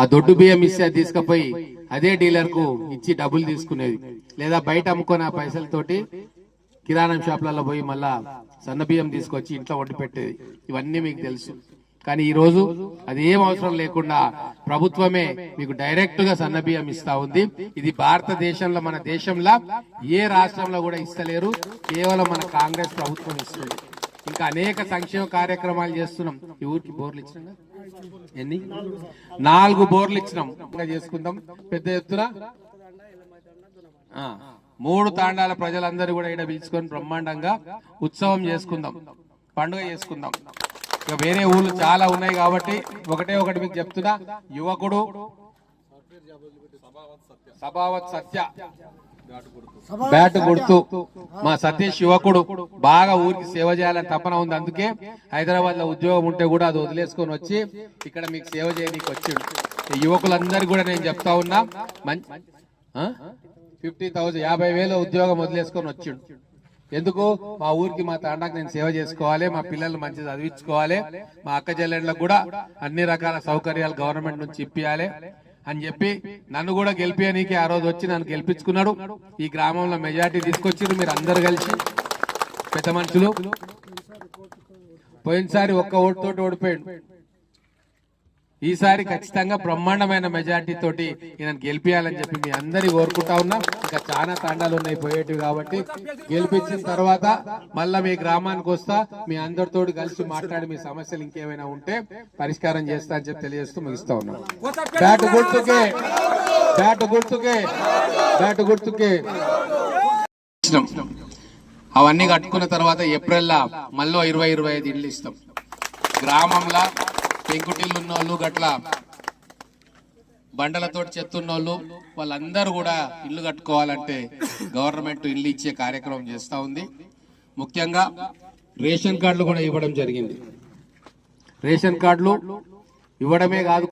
ఆ దొడ్డు బియ్యం ఇస్తే అది తీసుకుపోయి అదే డీలర్కు ఇచ్చి డబ్బులు తీసుకునేది. లేదా బయట అమ్ముకొని ఆ పైసలతోటి కిరాణం షాపులలో పోయి మళ్ళా సన్న బియ్యం తీసుకొచ్చి ఇంట్లో వండి పెట్టేది. ఇవన్నీ మీకు తెలుసు. కానీ ఈ రోజు అది ఏం అవసరం లేకుండా ప్రభుత్వమే మీకు డైరెక్ట్గా సన్న బియ్యం ఇస్తా ఉంది. ఇది భారతదేశంలో మన దేశంలో ఏ రాష్ట్రంలో కూడా ఇస్తలేరు. కేవలం మన కాంగ్రెస్ ప్రభుత్వం ఇస్తుంది. ఇంకా అనేక సంక్షేమ కార్యక్రమాలు చేస్తున్నాం. ఈ ఊరికి బోర్లు ఇచ్చినా ఎన్ని? నాలుగు బోర్లు ఇచ్చినాం. చేసుకుందాం. పెద్ద ఎత్తున. మూడు తాండాల ప్రజలందరూ కూడా ఇక్కడ పిలుచుకొని బ్రహ్మాండంగా ఉత్సవం చేసుకుందాం. పండుగ చేసుకుందాం. ఇక వేరే ఊళ్ళు చాలా ఉన్నాయి కాబట్టి ఒకటే ఒకటి మీకు చెప్తున్నా. యువకుడు సభావత్ సత్య. బ్యాట్ గుర్తు మా సతీష్ యువకుడు బాగా ఊరికి సేవ చేయాలని తపన ఉంది. అందుకే హైదరాబాద్లో ఉద్యోగం ఉంటే కూడా అది వదిలేసుకొని వచ్చి ఇక్కడ మీకు సేవ చేయడానికి వచ్చిండు. ఈ యువకులందరికీ కూడా నేను చెప్తా ఉన్నా ఫిఫ్టీ థౌసండ్ యాభై వేలు ఉద్యోగం వదిలేసుకొని వచ్చిండు. ఎందుకు? మా ఊరికి మా తాండాకు నేను సేవ చేసుకోవాలి మా పిల్లలు మంచి చదివించుకోవాలి మా అక్క చెల్లెళ్ళకు కూడా అన్ని రకాల సౌకర్యాలు గవర్నమెంట్ నుంచి ఇప్పియాలి. అని చెప్పి నన్ను కూడా గెలిపియనీకి ఆ రోజు వచ్చి నన్ను గెలిపించుకున్నాడు. ఈ గ్రామంలో మెజార్టీ తీసుకొచ్చారు మీరు అందరు కలిసి పెద్ద మనుషులు. పోయినసారి ఒక్క ఓటుతోటి ఓడిపోయాడు. ఈసారి ఖచ్చితంగా బ్రహ్మాండమైన మెజార్టీ తోటి ఈయన గెలిపించాలని చెప్పి మీ అందరి కోరుకుంటా ఉన్నాం. ఇంకా చాలా తాండాలు ఉన్నాయి పోయేటివి కాబట్టి గెలిపించిన తర్వాత మళ్ళా మీ గ్రామానికి వస్తా మీ అందరితో కలిసి మాట్లాడి మీ సమస్యలు ఇంకేమైనా ఉంటే పరిష్కారం చేస్తా అని చెప్పి తెలియజేస్తూ ముగిస్తా ఉన్నాం. బ్యాట్ గుర్తుకే బ్యాట్ గుర్తుకే బ్యాట్ గుర్తుకే. అవన్నీ కట్టుకున్న తర్వాత ఏప్రిల్లా మళ్ళీ ఇరవై ఇరవై ఐదు ఇల్లు ఇస్తాం. గ్రామంలో పెంకుటిల్లు ఉన్నోళ్ళు గట్ల బండలతోటి చెత్తున్నోళ్ళు వాళ్ళందరూ కూడా ఇల్లు కట్టుకోవాలంటే గవర్నమెంట్ ఇల్లు ఇచ్చే కార్యక్రమం చేస్తూ ఉంది. ముఖ్యంగా రేషన్ కార్డులు కూడా ఇవ్వడం జరిగింది. రేషన్ కార్డులు ఇవ్వడమే కాదు